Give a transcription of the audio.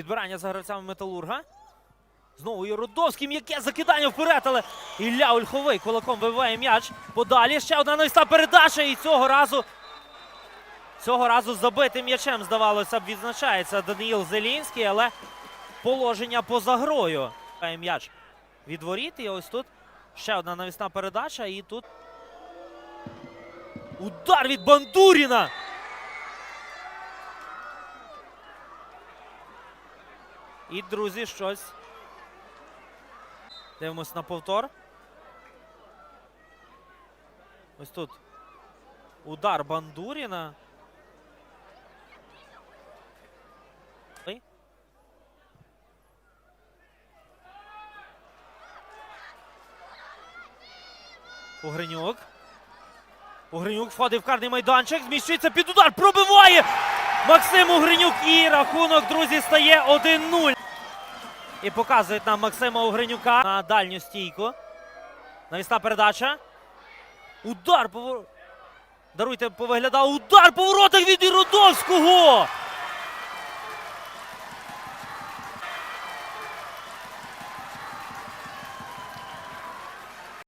Підбирання за гравцями Металурга. Знову Єрудовський, м'яке закидання вперед, але Ілля Ольховий кулаком вибиває м'яч. Подалі ще одна навісна передача. І цього разу цього разу забитим м'ячем, здавалося б, відзначається Даниїл Зелінський, але положення поза грою. М'яч від воріт. І ось тут ще одна навісна передача. І тут удар від Бандуріна. І, друзі, щось. Дивимось на повтор. Ось тут. Удар Бандуріна. Угринюк. Угринюк входить в карний майданчик, зміщується під удар, пробиває Максим Угринюк і рахунок, друзі, стає 1-0. І показують нам Максима Угринюка на дальню стійку. Навісна передача. Удар повор... Даруйте, повиглядав. Удар по воротах від Іродовського!